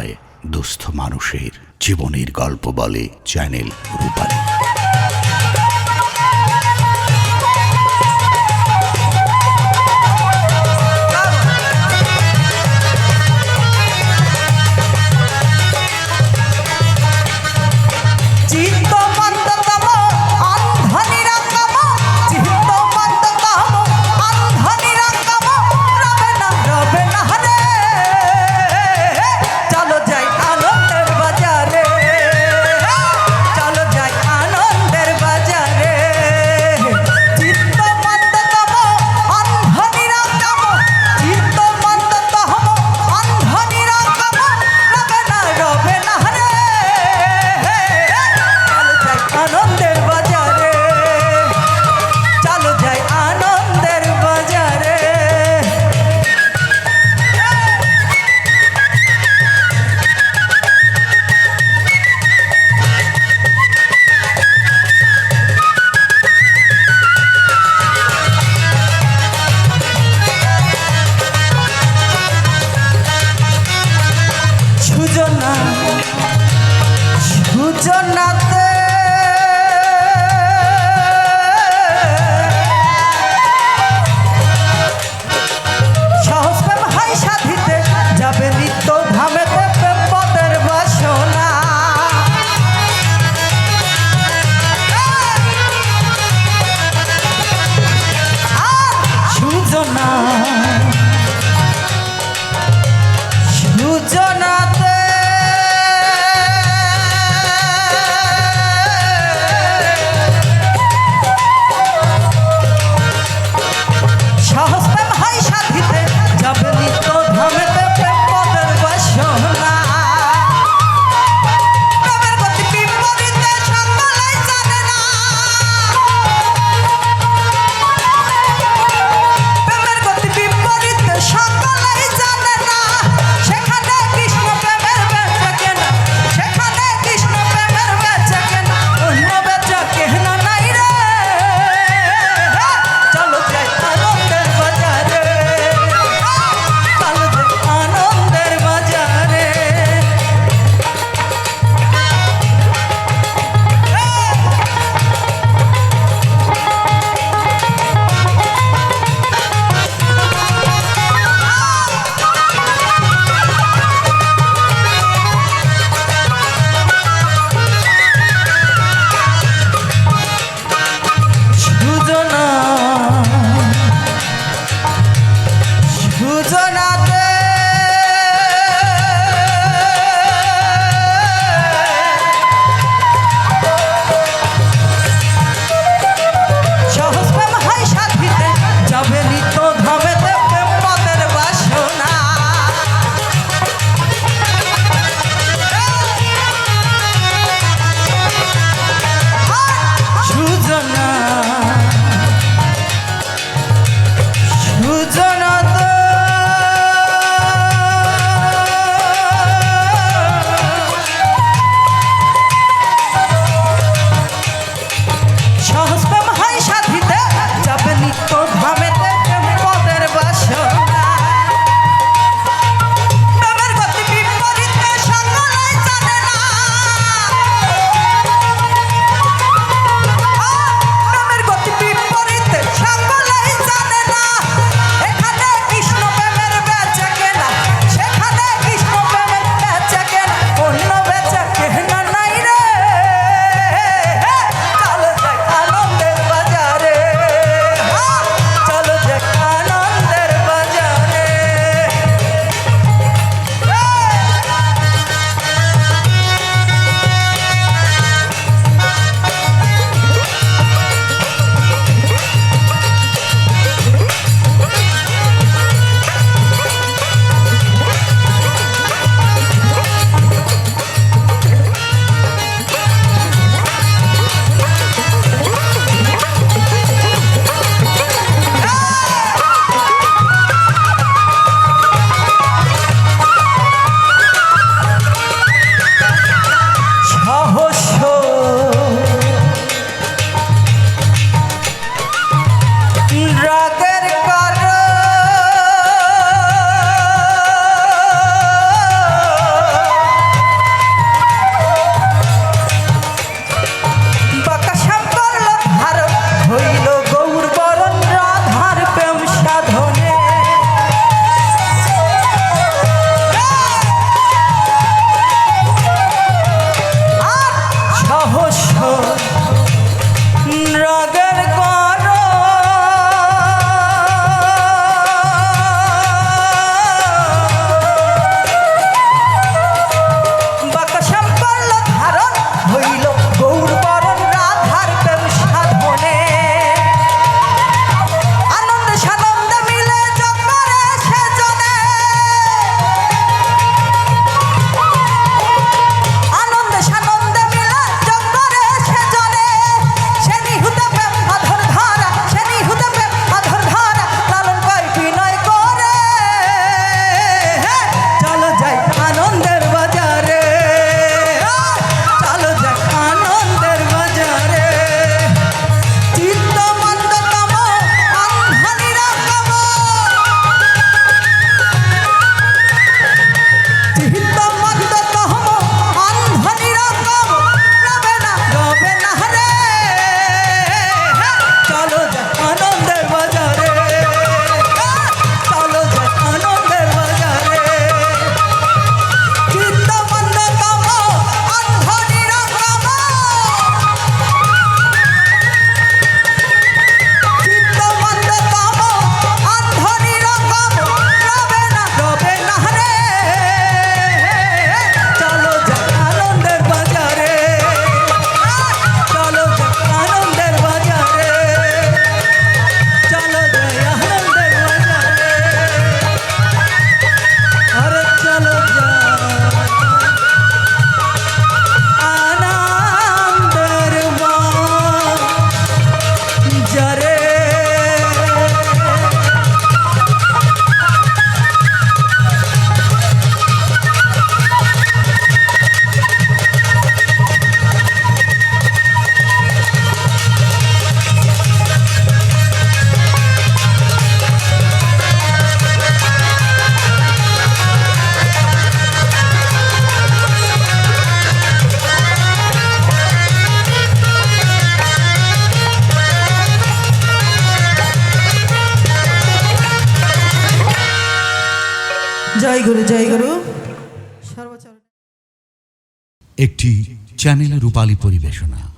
অসহায় দুস্থ মানুষের। জীবনের গল্প বলে চ্যানেল রূপালী। সুজনাতে So now. জয় গুরু জয় গুরু। একটি চ্যানেল রূপালী পরিবেশনা।